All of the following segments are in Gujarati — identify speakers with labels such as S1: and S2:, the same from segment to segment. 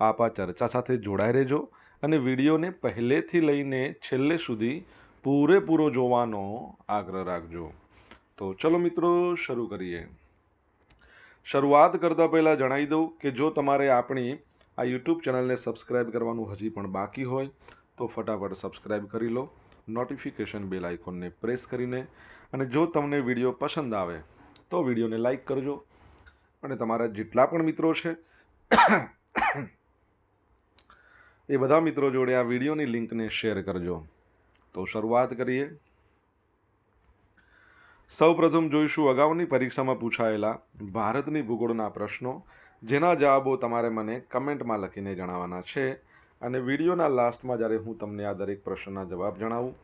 S1: આપ આ ચર્ચા સાથે જોડાઈ રહેજો અને વિડીયોને પહેલેથી લઈને છેલ્લે સુધી પૂરેપૂરો જોવાનો આગ્રહ રાખજો. તો ચલો મિત્રો, શરૂ કરીએ. શરૂઆત કરતાં પહેલાં જણાવી દઉં કે જો તમારે આપણી આ યુટ્યુબ ચેનલને સબસ્ક્રાઇબ કરવાનું હજી પણ બાકી હોય, તો ફટાફટ સબસ્ક્રાઇબ કરી લો, નોટિફિકેશન બેલ આઇકોનને પ્રેસ કરીને અને જો તમને વીડિયો પસંદ આવે, તો વિડીયોને લાઇક કરજો. અને તમારા જેટલા પણ મિત્રો છે એ બધા મિત્રો જોડે આ વિડીયોની લિંકને શેર કરજો. તો શરૂઆત કરીએ. સૌપ્રથમ જોઈશું અગાઉની પરીક્ષામાં પૂછાયેલા ભારતની ભૂગોળના પ્રશ્નો, જેના જવાબો તમારે મને કમેન્ટમાં લખીને જણાવવાના છે અને વિડીયોના લાસ્ટમાં જ્યારે હું તમને આ દરેક પ્રશ્નના જવાબ જણાવું,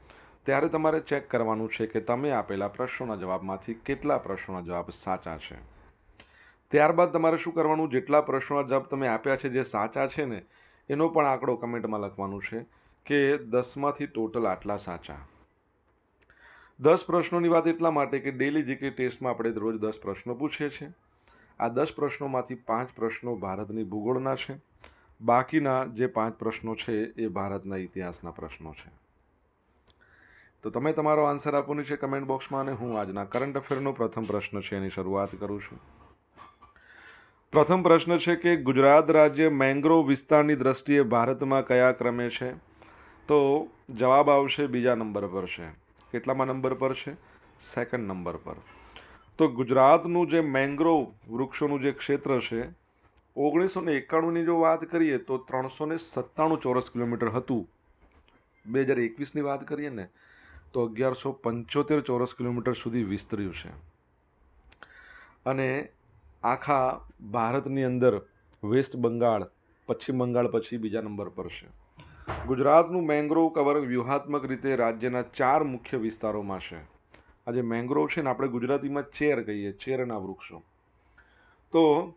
S1: ત્યારે તમારે ચેક કરવાનું છે કે તમે આપેલા પ્રશ્નોના જવાબમાંથી કેટલા પ્રશ્નોના જવાબ સાચા છે. ત્યારબાદ તમારે શું કરવાનું? જેટલા પ્રશ્નોના જવાબ તમે આપ્યા છે જે સાચા છે ને એનો પણ આંકડો કમેન્ટમાં લખવાનું છે કે દસમાંથી ટોટલ આટલા સાચા. દસ પ્રશ્નોની વાત એટલા માટે કે ડેલી જીકે ટેસ્ટમાં આપણે રોજ દસ પ્રશ્નો પૂછીએ છીએ. આ દસ પ્રશ્નોમાંથી પાંચ પ્રશ્નો ભારતની ભૂગોળના છે. બાકીના જે પાંચ પ્રશ્નો છે એ ભારતના ઇતિહાસના પ્રશ્નો છે. તો તમે તમારો આન્સર આપવાની છે કમેન્ટ બોક્સમાં અને હું આજના કરંટ અફેરનો પ્રથમ પ્રશ્ન છે એની શરૂઆત કરું છું. પ્રથમ પ્રશ્ન છે કે ગુજરાત રાજ્ય મેંગ્રોવ વિસ્તારની દ્રષ્ટિએ ભારતમાં કયા ક્રમે છે? તો જવાબ આવશે બીજા નંબર પર છે. કેટલામાં નંબર પર છે? સેકન્ડ નંબર પર. તો ગુજરાતનું જે મેંગ્રોવ વૃક્ષોનું જે ક્ષેત્ર છે, ઓગણીસો ને એકાણુંની જો વાત કરીએ તો ત્રણસો ને સત્તાણું ચોરસ કિલોમીટર હતું. બે હજાર એકવીસની વાત કરીએ ને, તો અગિયારસો પંચોતેર ચોરસ કિલોમીટર સુધી વિસ્તર્યું છે. અને આખા ભારતની અંદર વેસ્ટ બંગાળ, પશ્ચિમ બંગાળ પછી બીજા નંબર પર છે. ગુજરાતનું મેંગ્રોવ કવર વ્યૂહાત્મક રીતે રાજ્યના ચાર મુખ્ય વિસ્તારોમાં છે. આ જે મેંગ્રોવ છે ને આપણે ગુજરાતીમાં ચેર કહીએ, ચેરના વૃક્ષો. તો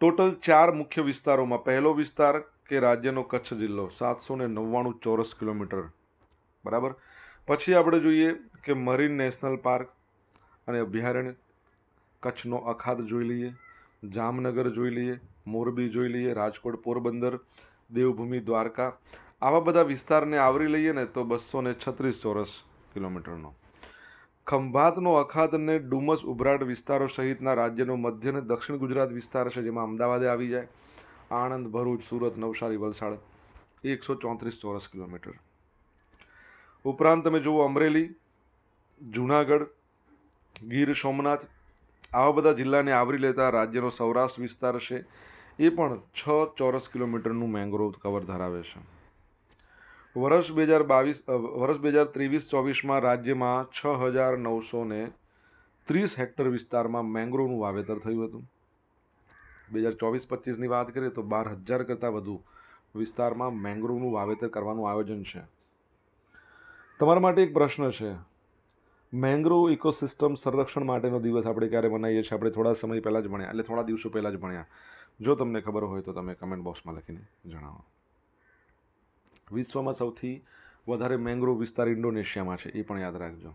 S1: ટોટલ ચાર મુખ્ય વિસ્તારોમાં પહેલો વિસ્તાર કે રાજ્યનો કચ્છ જિલ્લો, સાતસો ને નવ્વાણું ચોરસ કિલોમીટર. બરાબર? પછી આપણે જોઈએ કે મરીન નેશનલ પાર્ક અને અભયારણ્ય. કચ્છનો અખાત જોઈ લઈએ, જામનગર જોઈ લઈએ, મોરબી જોઈ લઈએ, રાજકોટ, પોરબંદર, દેવભૂમિ, દ્વારકા. આવા બધા વિસ્તારને આવરી લઈએ ને તો બસો ને છત્રીસ ચોરસ કિલોમીટરનો. ખંભાતનો અખાત અને ડુમસ ઉભરાટ વિસ્તારો સહિતના રાજ્યનો મધ્ય અને દક્ષિણ ગુજરાત વિસ્તાર છે જેમાં અમદાવાદે આવી જાય. આણંદ, ભરૂચ, સુરત, નવસારી, વલસાડ, એકસો ચોત્રીસ ચોરસ કિલોમીટર. ઉપરાંત તમે જુઓ અમરેલી, જુનાગઢ, ગીર સોમનાથ આવા બધા જિલ્લાને આવરી લેતા રાજ્યનો સૌરાષ્ટ્ર વિસ્તાર છે. એ પણ છ ચોરસ કિલોમીટરનું મેંગ્રોવ કવર ધરાવે છે. વર્ષ બે હજાર બાવીસ વર્ષ બે હજાર ત્રેવીસ ચોવીસમાં રાજ્યમાં છ હજાર નવસો ત્રીસ હેક્ટર વિસ્તારમાં મેંગ્રોવનું વાવેતર થયું હતું. બે હજાર ચોવીસ પચીસની વાત કરીએ તો બાર હજાર કરતાં વધુ વિસ્તારમાં મેંગ્રોવનું વાવેતર કરવાનું આયોજન છે. તમારા માટે એક પ્રશ્ન છે. મેંગ્રોવ ઇકોસિસ્ટમ સંરક્ષણ માટેનો દિવસ આપણે ક્યારે મનાવીએ છીએ? આપણે થોડા સમય પહેલાં જ ભણ્યા, એટલે થોડા દિવસો પહેલાં જ ભણ્યા. જો તમને ખબર હોય તો તમે કમેન્ટ બોક્સમાં લખીને જણાવો. વિશ્વમાં સૌથી વધારે મેંગ્રોવ વિસ્તાર ઇન્ડોનેશિયામાં છે, એ પણ યાદ રાખજો.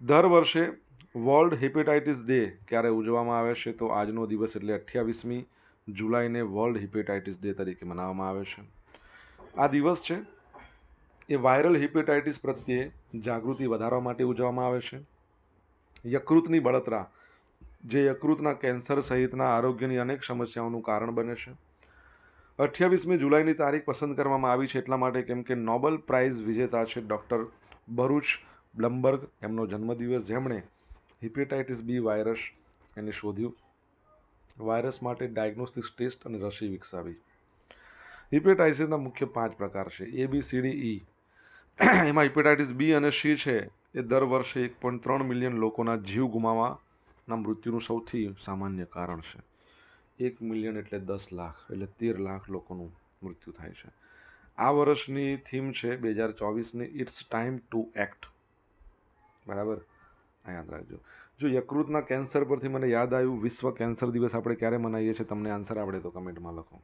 S1: દર વર્ષે વર્લ્ડ હિપેટાઇટિસ ડે ક્યારે ઉજવવામાં આવે છે? તો આજનો દિવસ એટલે અઠ્યાવીસમી જુલાઈને વર્લ્ડ હિપેટાઇટિસ ડે તરીકે મનાવવામાં આવે છે. આ દિવસ છે એ વાયરલ હિપેટાઇટિસ પ્રત્યે જાગૃતિ વધારવા માટે ઉજવવામાં આવે છે. યકૃતની બળતરા, જે યકૃતના કેન્સર સહિતના આરોગ્યની અનેક સમસ્યાઓનું કારણ બને છે. અઠ્યાવીસમી જુલાઈની તારીખ પસંદ કરવામાં આવી છે એટલા માટે કેમ કે નોબલ પ્રાઇઝ વિજેતા છે ડૉક્ટર ભરૂચ બ્લમબર્ગ. એમનો જન્મદિવસ જેમણે હિપેટાઇટિસ બી વાયરસ એને શોધ્યું. વાયરસ માટે ડાયગ્નોસ્ટિક ટેસ્ટ અને રસી વિકસાવી. હિપેટાઇટિસના મુખ્ય પાંચ પ્રકાર છે. એ બી સી ડી ઈ એમાં હિપેટાઇટિસ બી અને સી છે. એ દર વર્ષે એક પોઈન્ટ ત્રણ મિલિયન લોકોના જીવ ગુમાવવાના મૃત્યુનું સૌથી સામાન્ય કારણ છે. એક મિલિયન એટલે દસ લાખ, એટલે તેર લાખ લોકોનું મૃત્યુ થાય છે. આ વર્ષની થીમ છે બે હજાર ચોવીસની ઇટ્સ ટાઈમ ટુ એક્ટ બરાબર? આ યાદ રાખજો. જો યકૃતના કેન્સર પરથી મને યાદ આવ્યું, વિશ્વ કેન્સર દિવસ આપણે ક્યારે મનાવીએ છીએ, તમને આન્સર આવડે તો કમેન્ટમાં લખો.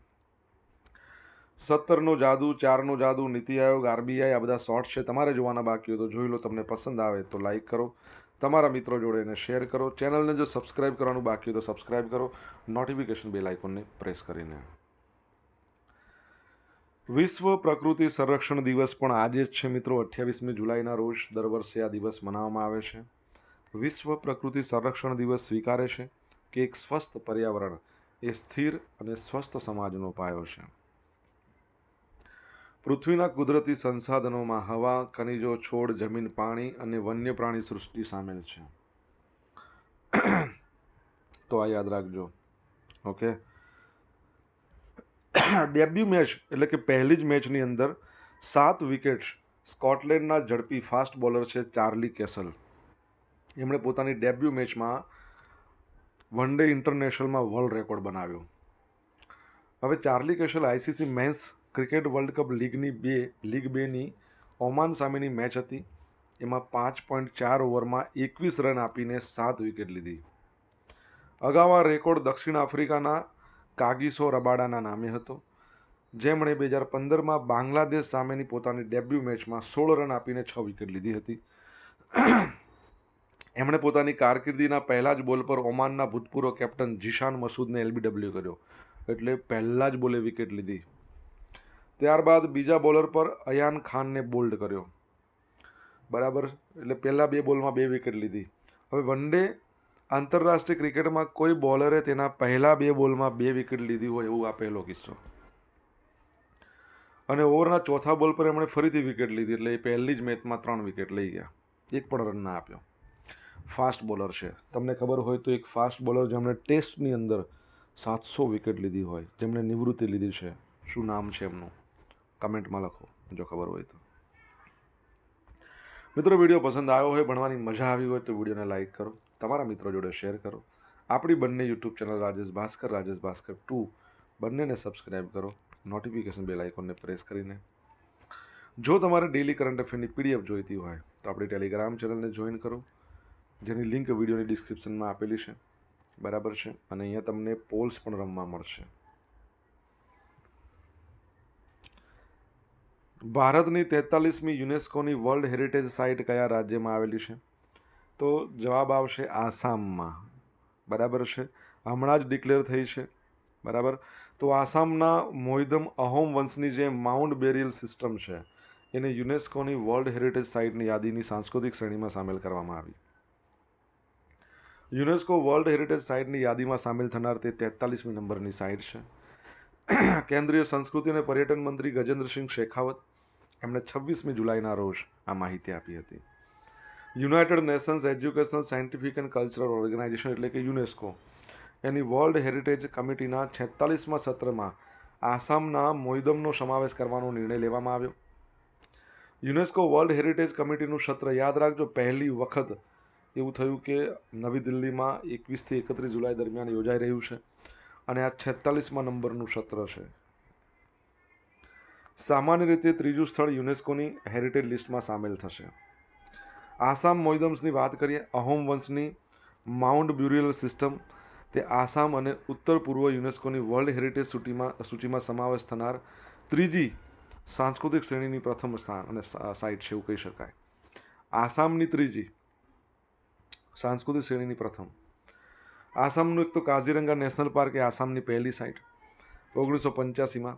S1: સત્તરનો જાદુ, ચારનો જાદુ, નીતિ આયોગ, આરબીઆઈ, આ બધા શોર્ટ્સ છે, તમારે જોવાના બાકી હોય તો જોઈ લો, તમને પસંદ આવે તો લાઇક કરો. તમારા મિત્રો જોડે એને શેર કરો. ચેનલને જો સબસ્ક્રાઇબ કરવાનું બાકી હોય તો સબસ્ક્રાઇબ કરો. નોટિફિકેશન બેલ આઇકોનને પ્રેસ કરીને. વિશ્વ પ્રકૃતિ સંરક્ષણ દિવસ પણ આજે જ છે મિત્રો. અઠ્યાવીસમી જુલાઈના રોજ દર વર્ષે આ દિવસ મનાવવામાં આવે છે. વિશ્વ પ્રકૃતિ સંરક્ષણ દિવસ સ્વીકારે છે કે એક સ્વસ્થ પર્યાવરણ, એ સ્થિર અને સ્વસ્થ સમાજનો પાયો છે. પૃથ્વીના કુદરતી સંસાધનોમાં હવા, ખનિજો, છોડ, જમીન, પાણી અને વન્ય પ્રાણી સૃષ્ટિ સામેલ છે. તો આ યાદ રાખજો. ઓકે? ડેબ્યુ મેચ, એટલે કે પહેલી જ મેચની અંદર સાત વિકેટ્સ સ્કોટલેન્ડના ઝડપી ફાસ્ટ બોલર છે ચાર્લી કેસલ. એમણે પોતાની ડેબ્યુ મેચમાં વન ડે ઇન્ટરનેશનલમાં વર્લ્ડ રેકોર્ડ બનાવ્યો. હવે Charlie Cassell ICC men's cricket world cup લીગની બે, લીગ બેની ઓમાન સામેની મેચ હતી. એમાં પાંચ પોઈન્ટ ચાર ઓવરમાં એકવીસ રન આપીને સાત વિકેટ લીધી. અગાઉ આ રેકોર્ડ દક્ષિણ આફ્રિકાના કાગીસો રબાડાના નામે હતો, જેમણે બે હજાર પંદરમાં બાંગ્લાદેશ સામેની પોતાની ડેબ્યુ મેચમાં સોળ રન આપીને છ વિકેટ લીધી હતી. એમણે પોતાની કારકિર્દીના પહેલા જ બોલ પર ઓમાનના ભૂતપૂર્વ કેપ્ટન જીશાન મસૂદને એલબીડબલ્યુ કર્યો, એટલે પહેલાં જ બોલે વિકેટ લીધી. ત્યારબાદ બીજા બોલર પર અયાન ખાનને બોલ્ડ કર્યો. બરાબર? એટલે પહેલાં બે બોલમાં બે વિકેટ લીધી. હવે વન ડે આંતરરાષ્ટ્રીય ક્રિકેટમાં કોઈ બોલરે તેના પહેલાં બે બોલમાં બે વિકેટ લીધી હોય એવું આ પહેલો કિસ્સો. અને ઓવરના ચોથા બોલ પર એમણે ફરીથી વિકેટ લીધી એટલે એ પહેલી જ મેચમાં ત્રણ વિકેટ લઈ ગયા. એક પણ રન ના આપ્યો. ફાસ્ટ બોલર છે. તમને ખબર હોય તો એક ફાસ્ટ બોલર જેમણે ટેસ્ટની અંદર સાતસો વિકેટ લીધી હોય, જેમણે નિવૃત્તિ લીધી છે. શું નામ છે એમનું? કમેન્ટમાં લખો, જો ખબર હોય તો. મિત્રો, વીડિયો પસંદ આવ્યો હોય, ભણવાની મજા આવી હોય તો વિડીયોને લાઇક કરો, તમારા મિત્રો જોડે શેર કરો. આપણી બંને YouTube channel Rajesh Bhaskar Rajesh Bhaskar two બંનેને સબસ્ક્રાઈબ કરો, નોટિફિકેશન બેલ આઇકોનને પ્રેસ કરીને. જો તમારે ડેલી કરંટ અફેરની પીડીએફ જોઈતી હોય, તો આપણી ટેલિગ્રામ ચેનલને જોઈન કરો, જેની લિંક વિડીયોની ડિસ્ક્રિપ્શનમાં આપેલી છે. બરાબર છે? અને અહીંયા તમને પોલ્સ પણ રમવા મળશે. ભારતની તેતાલીસમી યુનેસ્કોની વર્લ્ડ હેરિટેજ સાઇટ કયા રાજ્યમાં આવેલી છે? તો જવાબ આવશે આસામમાં. બરાબર છે? હમણાં જ ડિક્લેર થઈ છે. બરાબર? તો આસામના મોહિદમ અહોમ વંશની જે માઉન્ટ બેરિયલ સિસ્ટમ છે, એને યુનેસ્કોની વર્લ્ડ હેરિટેજ સાઇટની યાદીની સાંસ્કૃતિક શ્રેણીમાં સામેલ કરવામાં આવી. યુનેસ્કો વર્લ્ડ હેરિટેજ સાઇટની યાદીમાં સામેલ થનાર તે તેતાલીસમી નંબરની સાઇટ છે. કેન્દ્રીય સંસ્કૃતિ અને પર્યટન મંત્રી ગજેન્દ્રસિંહ શેખાવત એમણે છવ્વીસમી જુલાઈના રોજ આ માહિતી આપી હતી. United nations educational, scientific and cultural organisation એટલે કે યુનેસ્કો એની વર્લ્ડ હેરિટેજ કમિટીના છેતાલીસમાં સત્રમાં આસામના મોઇદમનો સમાવેશ કરવાનો નિર્ણય લેવામાં આવ્યો. યુનેસ્કો વર્લ્ડ હેરિટેજ કમિટીનું સત્ર યાદ રાખજો, પહેલી વખત એવું થયું કે નવી દિલ્હીમાં એકવીસથી એકત્રીસ જુલાઈ દરમિયાન યોજાઈ રહ્યું છે. અને આ છેતાલીસમાં નંબરનું સત્ર છે. સામાન્ય રીતે ત્રીજું સ્થળ યુનેસ્કોની હેરિટેજ લિસ્ટમાં સામેલ થશે. આસામ મોઇદમ્સની વાત કરીએ, અહોમ વંશની માઉન્ટ બ્યુરિયલ સિસ્ટમ, તે આસામ અને ઉત્તર પૂર્વ યુનેસ્કોની વર્લ્ડ હેરિટેજ સૂચિમાં સૂચિમાં સમાવેશ થનાર ત્રીજી સાંસ્કૃતિક શ્રેણીની પ્રથમ સ્થાન અને સાઇટ છે એવું કહી શકાય. આસામની ત્રીજી સાંસ્કૃતિક શ્રેણીની પ્રથમ. આસામનું એક તો કાઝીરંગા નેશનલ પાર્ક એ આસામની પહેલી સાઇટ ઓગણીસો પંચ્યાસીમાં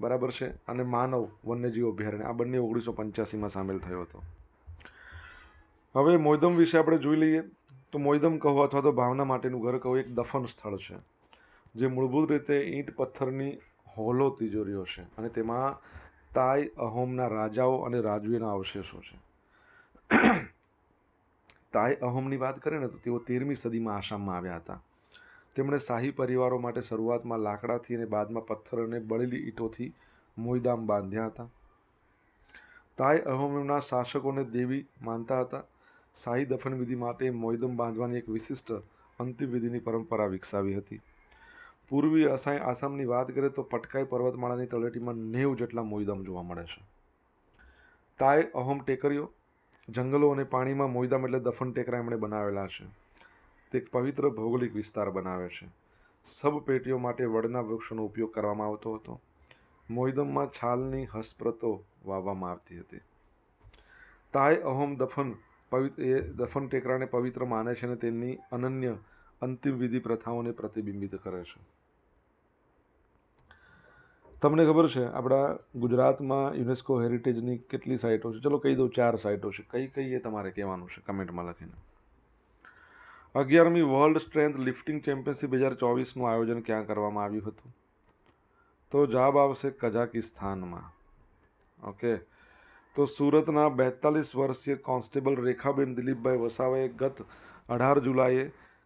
S1: બરાબર છે. અને માનવ વન્યજીવ અભયારણ્ય, આ બંને ઓગણીસો પંચ્યાસીમાં સામેલ થયો હતો. હવે મોયદમ વિશે આપણે જોઈ લઈએ. તો મોયદમ કહો અથવા તો ભાવના માટેનું ઘર કહો, એક દફન સ્થળ છે, જે મૂળભૂત રીતે ઈંટ પથ્થરની હોલો તિજોરીઓ છે અને તેમાં તાઈ અહોમના રાજાઓ અને રાજવીના અવશેષો છે. તાઈ અહોમની વાત કરીએ ને તો તેઓ તેરમી સદીમાં આસામમાં આવ્યા હતા. તેમણે શાહી પરિવારો માટે શરૂઆતમાં લાકડાથી અને બાદમાં પથ્થર અને બળેલી ઈંટોથી મોયદામ બાંધ્યા હતા. તાઈ અહોમના શાસકોને દેવી માનતા હતા. શાહી દફન વિધિ માટે મોયદમ બાંધવાની એક વિશિષ્ટ અંતિમ વિધિની પરંપરા વિકસાવી હતી. પૂર્વી અસાય આસામની વાત કરીએ તો પટકાઈ પર્વતમાળાની તળેટીમાં નેવ જેટલા મોયદમ જોવા મળે છે. તાય અહોમ ટેકરીઓ જંગલો અને પાણીમાં મોઈદામ એટલે દફન ટેકરા એમણે બનાવેલા છે. તે એક પવિત્ર ભૌગોલિક વિસ્તાર બનાવે છે. સબ પેટીઓ માટે વડના વૃક્ષોનો ઉપયોગ કરવામાં આવતો હતો. મોઈદમમાં છાલની હસ્પ્રતો વાવવામાં આવતી હતી. તાય અહોમ દફન પવિત્ર એ દફન ટેકરાને પવિત્ર માને છે અને તેમની અનન્ય અંતિમ વિધિ પ્રથાઓને પ્રતિબિંબિત કરે છે. તમને ખબર છે, આપણા ગુજરાતમાં યુનેસ્કો હેરિટેજની કેટલી સાઇટો છે? ચલો કહી દઉં ચાર સાઇટો છે. કઈ કઈ એ તમારે કહેવાનું છે કમેન્ટમાં લખીને? અગિયારમી વર્લ્ડ સ્ટ્રેન્થ લિફ્ટિંગ ચેમ્પિયનશિપ બે હજાર ચોવીસનું આયોજન ક્યાં કરવામાં આવ્યું હતું? તો જવાબ આવશે કઝાકિસ્તાનમાં. ઓકે. તો સુરતના બેતાલીસ વર્ષીય કોન્સ્ટેબલ રેખાબેન દિલીપભાઈ વસાવાએ ગત અઢાર જુલાઈએ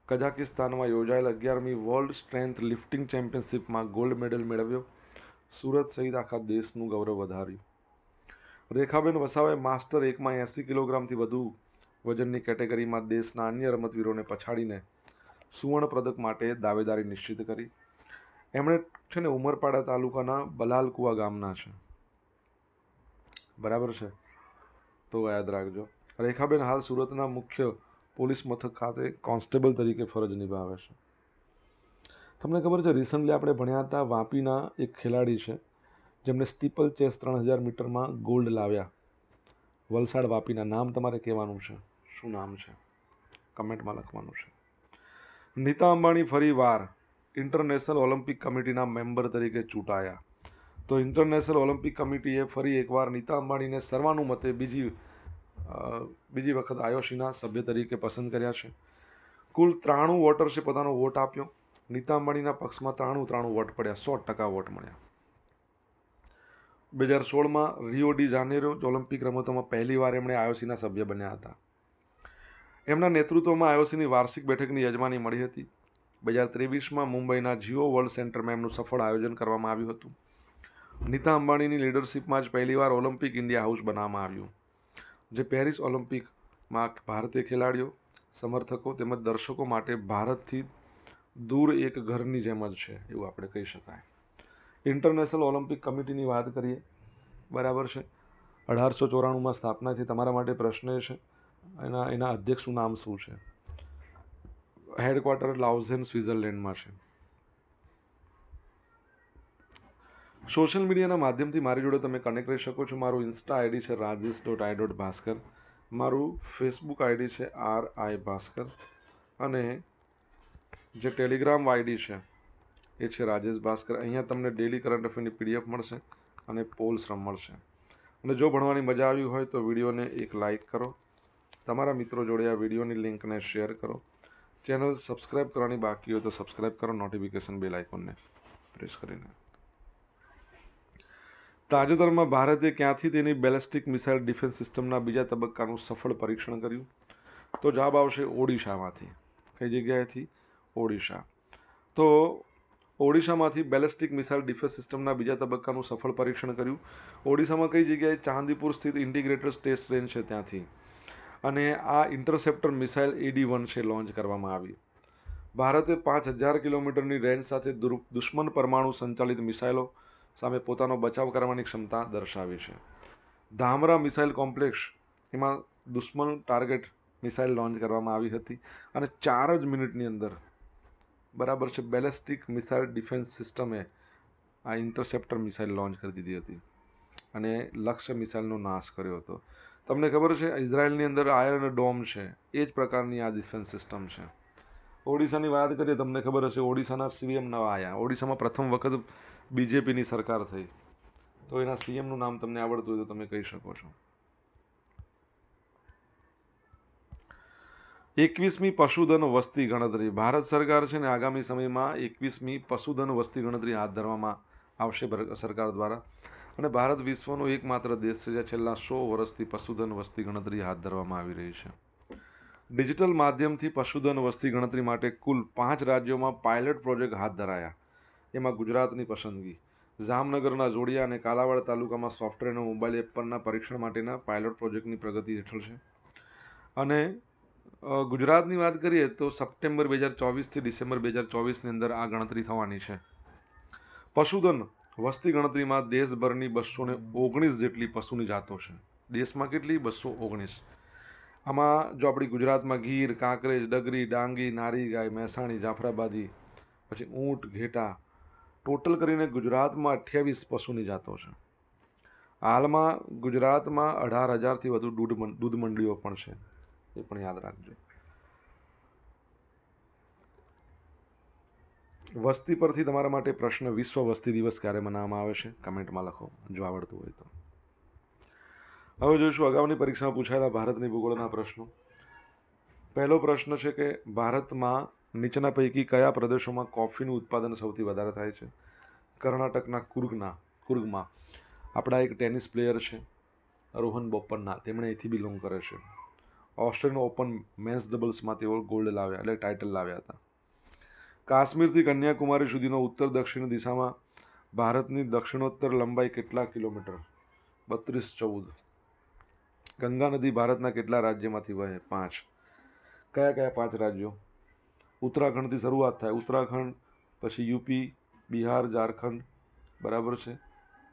S1: કઝાકિસ્તાનમાં યોજાયેલ અગિયારમી વર્લ્ડ સ્ટ્રેન્થ લિફ્ટિંગ ચેમ્પિયનશિપમાં ગોલ્ડ મેડલ મેળવ્યો. સુરત સહિત આખા દેશનું ગૌરવ વધાર્યું. રેખાબેન વસાવાએ માસ્ટર એકમાં એંસી કિલોગ્રામથી વધુ વજનની કેટેગરીમાં દેશના અન્ય રમતવીરોને પછાડીને સુવર્ણ પદક માટે દાવેદારી નિશ્ચિત કરી. એમણે છે ને ઉમરપાડા તાલુકાના બલાલકુવા ગામના છે. બરાબર છે? તો યાદ રાખજો. રેખાબેન હાલ સુરતના મુખ્ય પોલીસ મથક ખાતે કોન્સ્ટેબલ તરીકે ફરજ નિભાવે છે. તમને ખબર છે રિસન્ટલી આપણે ભણ્યા હતા વાપીના એક ખેલાડી છે જેમણે સ્ટીપલ ચેસ ત્રણ હજાર મીટરમાં ગોલ્ડ લાવ્યા. વલસાડ વાપીના, નામ તમારે કહેવાનું છે? શું નામ છે? કમેન્ટમાં લખવાનું છે. નીતા અંબાણી ફરી વાર ઇન્ટરનેશનલ ઓલિમ્પિક કમિટીના મેમ્બર તરીકે ચૂંટાયા. તો ઇન્ટરનેશનલ ઓલિમ્પિક કમિટીએ ફરી એકવાર નીતા અંબાણીને સર્વાનુમતે બીજી બીજી વખત આયોસીના સભ્ય તરીકે પસંદ કર્યા છે. કુલ ત્રાણું વોટર્સે પોતાનો વોટ આપ્યો. નીતા અંબાણીના પક્ષમાં ત્રાણું ત્રાણું વોટ પડ્યા, સો ટકા વોટ મળ્યા. બે હજાર સોળમાં રિયો ડી જાનેરો ઓલિમ્પિક રમતોમાં પહેલીવાર એમણે આયોસીના સભ્ય બન્યા હતા. એમના નેતૃત્વમાં આયોસીની વાર્ષિક બેઠકની યજમાની મળી હતી. બે હજાર ત્રેવીસમાં મુંબઈના જીઓ વર્લ્ડ સેન્ટરમાં એમનું સફળ આયોજન કરવામાં આવ્યું હતું. નીતા અંબાણીની લીડરશિપમાં જ પહેલીવાર ઓલિમ્પિક ઇન્ડિયા હાઉસ બનાવવામાં આવ્યું. જે પેરિસ ઓલિમ્પિકમાં ભારતીય ખેલાડીઓ, સમર્થકો તેમજ દર્શકો માટે ભારતથી દૂર એક ઘરની જેમ જ છે, એવું આપણે કહી શકાય. ઇન્ટરનેશનલ ઓલિમ્પિક કમિટીની વાત કરીએ, બરાબર છે? અઢારસો ચોરાણુંમાં સ્થાપના થઈ તમારા માટે પ્રશ્ન એ છે, એના એના અધ્યક્ષનું નામ શું છે? હેડક્વાર્ટર લાઉઝેન સ્વિટ્ઝરલેન્ડમાં છે. સોશિયલ મીડિયાના માધ્યમથી મારી જોડે તમે કનેક્ટ રહી શકો છો. મારું ઇન્સ્ટા આઈડી છે Rajesh dot I dot Bhaskar મારું ફેસબુક આઈડી છે આર આઈ ભાસ્કર. અને જે ટેલિગ્રામ આઈડી છે, એ છે રાજેશ ભાસ્કર. અહીંયા તમને ડેલી કરંટ અફેરની પીડીએફ મળશે અને પોલ્સ મળશે. અને જો ભણવાની મજા આવી હોય તો વિડીયોને એક લાઇક કરો. તમારા મિત્રો જોડે આ વિડીયોની લિંકને શેર કરો. ચેનલ સબસ્ક્રાઈબ કરવાની બાકી હોય તો સબસ્ક્રાઈબ કરો નોટિફિકેશન બેલ આઇકોનને પ્રેસ કરીને. તાજેતરમાં ભારતે ક્યાંથી તેની બેલેસ્ટિક મિસાઇલ ડિફેન્સ સિસ્ટમના બીજા તબક્કાનું સફળ પરીક્ષણ કર્યું? તો જવાબ આવશે ઓડિશામાંથી. કઈ જગ્યાએથી? ઓડિશા. તો ઓડિશામાંથી બેલેસ્ટિક મિસાઇલ ડિફેન્સ સિસ્ટમના બીજા તબક્કાનું સફળ પરીક્ષણ કર્યું. ઓડિશામાં કઈ જગ્યાએ ચાંદીપુર સ્થિત ઇન્ટિગ્રેટેડ ટેસ્ટ રેન્જ છે ત્યાંથી? અને આ ઇન્ટરસેપ્ટર મિસાઇલ એડી વન છે લોન્ચ કરવામાં આવી. ભારતે પાંચ હજાર કિલોમીટરની રેન્જ સાથે દુશ્મન પરમાણુ સંચાલિત મિસાઇલો સામે પોતાનો બચાવ કરવાની ક્ષમતા દર્શાવી છે. ધામરા મિસાઇલ કોમ્પ્લેક્ષ એમાં દુશ્મન ટાર્ગેટ મિસાઇલ લોન્ચ કરવામાં આવી હતી અને ચાર જ મિનિટની અંદર બરાબર છે, બેલેસ્ટિક મિસાઇલ ડિફેન્સ સિસ્ટમે આ ઇન્ટરસેપ્ટર મિસાઇલ લોન્ચ કરી દીધી હતી અને લક્ષ્ય મિસાઇલનો નાશ કર્યો હતો. તમને ખબર છે, ઇઝરાયલની અંદર આયર્ન ડોમ છે, એ જ પ્રકારની આ ડિફેન્સ સિસ્ટમ છે. ઓડિશાની વાત કરીએ, તમને ખબર હશે, ઓડિશાના સીએમ નવા આવ્યા ઓડિશામાં પ્રથમ વખત બીજેપીની સરકાર થઈ. તો એના સીએમનું નામ તમને આવડતું હોય તો તમે કહી શકો છો. એકવીસમી પશુધન વસ્તી ગણતરી. ભારત સરકાર છે ને આગામી સમયમાં એકવીસમી પશુધન વસ્તી ગણતરી હાથ ધરવામાં આવશે સરકાર દ્વારા. અને ભારત વિશ્વનો એકમાત્ર દેશ છે જ્યાં છેલ્લા સો વર્ષથી પશુધન વસ્તી ગણતરી હાથ ધરવામાં આવી રહી છે. ડિજિટલ માધ્યમથી પશુધન વસ્તી ગણતરી માટે કુલ પાંચ રાજ્યોમાં પાયલટ પ્રોજેક્ટ હાથ ધરાયા. એમાં ગુજરાતની પસંદગી. જામનગરના જોડિયા અને કાલાવાડ તાલુકામાં સોફ્ટવેર અને મોબાઈલ એપ પરના પરીક્ષણ માટેના પાયલોટ પ્રોજેક્ટની પ્રગતિ હેઠળ છે. અને ગુજરાતની વાત કરીએ તો સપ્ટેમ્બર બે હજાર ચોવીસથી ડિસેમ્બર બે હજાર ચોવીસની અંદર આ ગણતરી થવાની છે. પશુધન વસ્તી ગણતરીમાં દેશભરની બસો ને ઓગણીસ જેટલી પશુની જાતો છે. દેશમાં કેટલી? બસો ઓગણીસ. આમાં જો આપણી ગુજરાતમાં ગીર, કાંકરેજ, ડગરી, ડાંગી, નારી ગાય, મહેસાણી, જાફરાબાદી, પછી ઊંટ, ઘેટા, ટોટલ કરીને ગુજરાતમાં અઠ્યાવીસ પશુની જાતો છે. હાલમાં ગુજરાતમાં અઢાર હજારથી વધુ દૂધ દૂધ મંડળીઓ પણ છે. એ પણ યાદ રાખજો. વસ્તી પરથી તમારા માટે પ્રશ્ન વિશ્વ વસ્તી દિવસ ક્યારે મનાવવામાં આવે છે? કમેન્ટમાં લખો, જો આવડતું હોય તો. હવે જોઈશું અગાઉની પરીક્ષામાં પૂછાયેલા ભારતની ભૂગોળના પ્રશ્નો. પહેલો પ્રશ્ન છે કે, ભારતમાં નીચેના પૈકી કયા પ્રદેશોમાં કોફીનું ઉત્પાદન સૌથી વધારે થાય છે? કર્ણાટકના કુર્ગના, કુર્ગમાં. આપણા એક ટેનિસ પ્લેયર છે, રોહન બોપન્ના. તેમણે અહીંથી બિલોંગ કરે છે. ઓસ્ટ્રેલિયન ઓપન મેન્સ ડબલ્સમાં તેઓ ગોલ્ડ લાવ્યા, એટલે ટાઇટલ લાવ્યા હતા. કાશ્મીરથી કન્યાકુમારી સુધીનો ઉત્તર દક્ષિણ દિશામાં ભારતની દક્ષિણોત્તર લંબાઈ કેટલા કિલોમીટર? બત્રીસ, ચૌદ. ગંગા નદી ભારતના કેટલા રાજ્યમાંથી વહે? પાંચ. કયા કયા પાંચ રાજ્યો? ઉત્તરાખંડથી શરૂઆત થાય. ઉત્તરાખંડ, પછી યુપી, બિહાર, ઝારખંડ, બરાબર છે?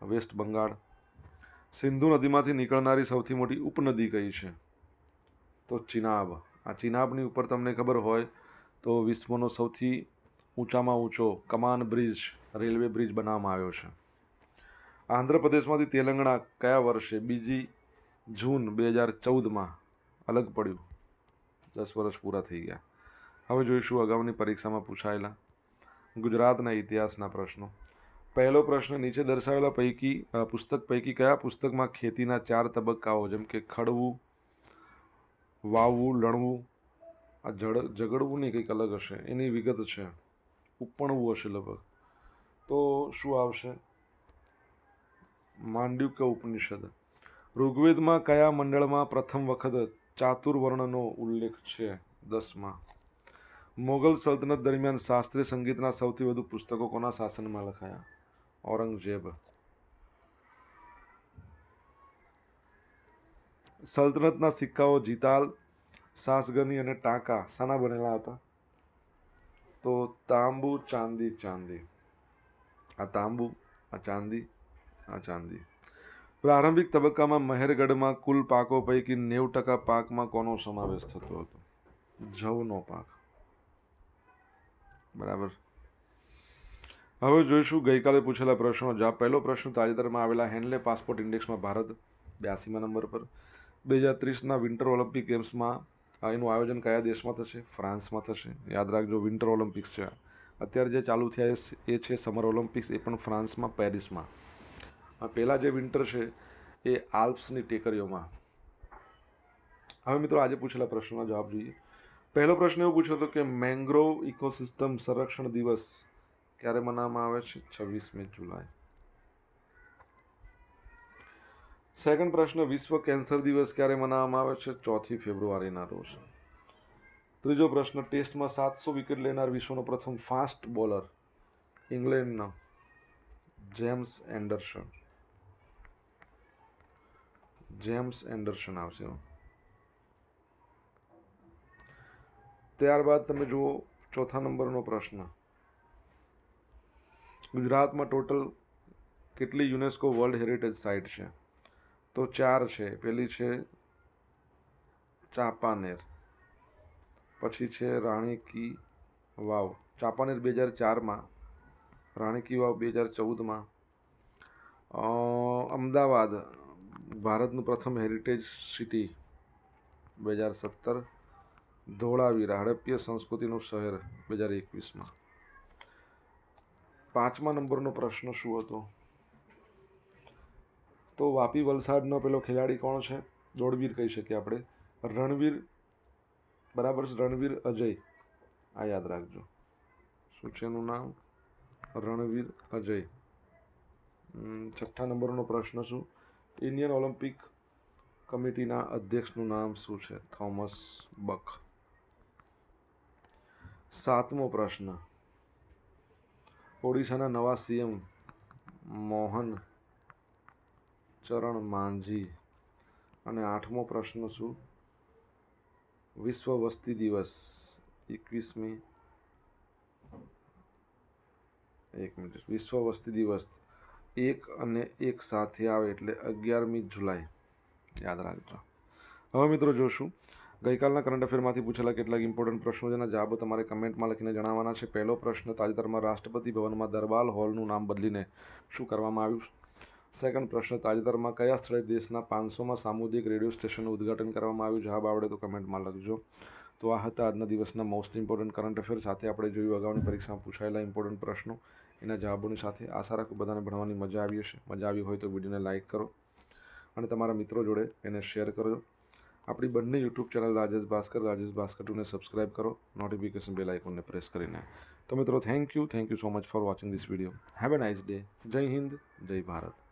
S1: વેસ્ટ બંગાળ. સિંધુ નદીમાંથી નીકળનારી સૌથી મોટી ઉપનદી કઈ છે? તો ચિનાબ. આ ચિનાબની ઉપર તમને ખબર હોય તો વિશ્વનો સૌથી ઊંચામાં ઊંચો કમાન બ્રિજ, રેલવે બ્રિજ બનાવવામાં આવ્યો છે. આંધ્રપ્રદેશમાંથી તેલંગણા કયા વર્ષે બીજી જૂન બે હજાર ચૌદમાં અલગ પડ્યું? દસ વર્ષ પૂરા થઈ ગયા. હવે જોઈશું અગાઉની પરીક્ષામાં પૂછાયેલા ગુજરાતના ઇતિહાસના પ્રશ્નો. પહેલો પ્રશ્ન નીચે દર્શાવેલા પૈકી પુસ્તક પૈકી કયા પુસ્તકમાં ખેતીના ચાર તબક્કાઓ, જેમ કે ખડવું વાવવું, લણવું, આ જડ ઝઘડવું નહીં, કંઈક અલગ હશે. એની વિગત છે. ઉપણવું હશે લગભગ. તો શું આવશે? માંડ્યુક્ય ઉપનિષદ? ઋગ્વેદમાં કયા મંડળમાં પ્રથમ વખત ચાતુર્વર્ણનો ઉલ્લેખ છે? દસમાં. મોગલ સલ્તનત દરમિયાન શાસ્ત્રીય સંગીતના સૌથી વધુ પુસ્તકો કોના શાસનમાં લખાયા? ઔરંગઝેબ. સલ્તનતના સિક્કાઓ જીતાલ, સાસગની અને ટાંકા સાના બનેલા હતા? તો તાંબુ, ચાંદી ચાંદી. આ તાંબુ, આ ચાંદી આ ચાંદી. પ્રારંભિક તબક્કામાં મહેરગઢમાં કુલ પાકો પૈકી નેવું ટકા પાકમાં કોનો સમાવેશ થતો હતો? જવનો પાક. બરાબર. હવે જોઈશું ગઈકાલે પૂછેલા પ્રશ્નો. જા, પહેલો પ્રશ્ન તાજેતરમાં આવેલા હેન્ડલે પાસપોર્ટ ઇન્ડેક્સમાં ભારત બ્યાસીમાં નંબર પર બે હજાર ત્રીસના વિન્ટર ઓલિમ્પિક ગેમ્સમાં એનું આયોજન કયા દેશમાં થશે? ફ્રાન્સમાં થશે. યાદ રાખજો, વિન્ટર ઓલિમ્પિક્સ છે. અત્યારે જે ચાલુ થયા એ છે સમર ઓલિમ્પિક્સ, એ પણ ફ્રાન્સમાં, પેરિસમાં. પહેલાં જે વિન્ટર છે એ આલ્પ્સની ટેકરીઓમાં. હવે મિત્રો આજે પૂછેલા પ્રશ્નનો જવાબ જોઈએ. પહેલો પ્રશ્ન એવો પૂછ્યો હતો કે મેંગ્રોવ ઇકોસિસ્ટમ સંરક્ષણ દિવસ ક્યારે મનાવવામાં આવે છે? છવ્વીસમી જુલાઈ. સેકન્ડ પ્રશ્ન, વિશ્વ કેન્સર દિવસ ક્યારે મનાવવામાં આવે છે? ચોથી ફેબ્રુઆરીના રોજ. ત્રીજો પ્રશ્ન, ટેસ્ટમાં સાતસો વિકેટ લેનાર વિશ્વનો પ્રથમ ફાસ્ટ બોલર ઇંગ્લેન્ડનો જેમ્સ એન્ડરસન. જેમ્સ એન્ડરસન આવશે ત્યારબાદ તમે જુઓ ચોથા નંબરનો પ્રશ્ન. ગુજરાતમાં ટોટલ કેટલી યુનેસ્કો વર્લ્ડ હેરિટેજ સાઇટ છે? તો ચાર છે. પેલી છે ચાંપાનેર. પછી છે રાણી કી વાવ. ચાંપાનેર બે હજાર ચારમાં રાણી કી વાવ બે હજાર ચૌદમાં અમદાવાદ. ભારતનું પ્રથમ હેરિટેજ સિટી બે હજાર સત્તર. ધોળાવીરા, હડપ્પીય સંસ્કૃતિનું શહેર બે હજાર એકવીસમાં પાંચમા નંબરનો પ્રશ્ન શું હતો? તો વાપી વલસાડનો પેલો ખેલાડી કોણ છે? દોડવીર કહી શકીએ આપણે. રણવીર, બરાબર છે, રણવીર અજય. આ યાદ રાખજો. શું છે એનું નામ? રણવીર અજય. છઠ્ઠા નંબરનો પ્રશ્ન શું? ઇન્ડિયન ઓલિમ્પિક કમિટીના અધ્યક્ષનું નામ શું છે? Thomas Bach. સાતમો પ્રશ્ન. ઓડિશાના નવા સીએમ મોહન ચરણ માંઝી. અને આઠમો પ્રશ્ન શું? વિશ્વ વસ્તી દિવસ. એકવીસમી એક મિનિટ. વિશ્વ વસ્તી દિવસ. એક અને એક સાથે આવે એટલે અગિયારમી જુલાઈ. યાદ રાખજો. હવે મિત્રો જોશું. ગઈકાલના કરંટ અફેરમાંથી પૂછેલા કેટલાક ઇમ્પોર્ટન્ટ પ્રશ્નો જેના જવાબો તમારે કમેન્ટમાં લખીને જણાવવાના છે. પહેલો પ્રશ્ન, તાજેતરમાં રાષ્ટ્રપતિ ભવનમાં દરબાર હોલનું નામ બદલીને શું કરવામાં આવ્યું? સેકન્ડ પ્રશ્ન, તાજેતરમાં કયા સ્થળે દેશના પાંચસોમાં સામુદાયિક રેડિયો સ્ટેશનનું ઉદ્ઘાટન કરવામાં આવ્યું? જવાબ આવડે તો કમેન્ટમાં લખજો. તો આ હતા આજના દિવસના મોસ્ટ ઇમ્પોર્ટન્ટ કરંટ અફેર સાથે આપણે જોયું અગાઉની પરીક્ષામાં પૂછાયેલા ઇમ્પોર્ટન્ટ પ્રશ્નો. એના જવાબોની સાથે આશા રાખું બધાને ભણવાની મજા આવી હશે. મજા આવી હોય તો વિડીયોને લાઇક કરો અને તમારા મિત્રો જોડે એને શેર કરજો. આપણી બંને યુટ્યુબ ચેનલ રાજેશ ભાસ્કર રાજેશ ભાસ્કર ટુને સબસ્ક્રાઇબ કરો. નોટિફિકેશન બેલ આઇકોનને પ્રેસ કરીને. તો મિત્રો thank you thank you so much for watching this video have a nice day Jai Hind, Jai Bharat.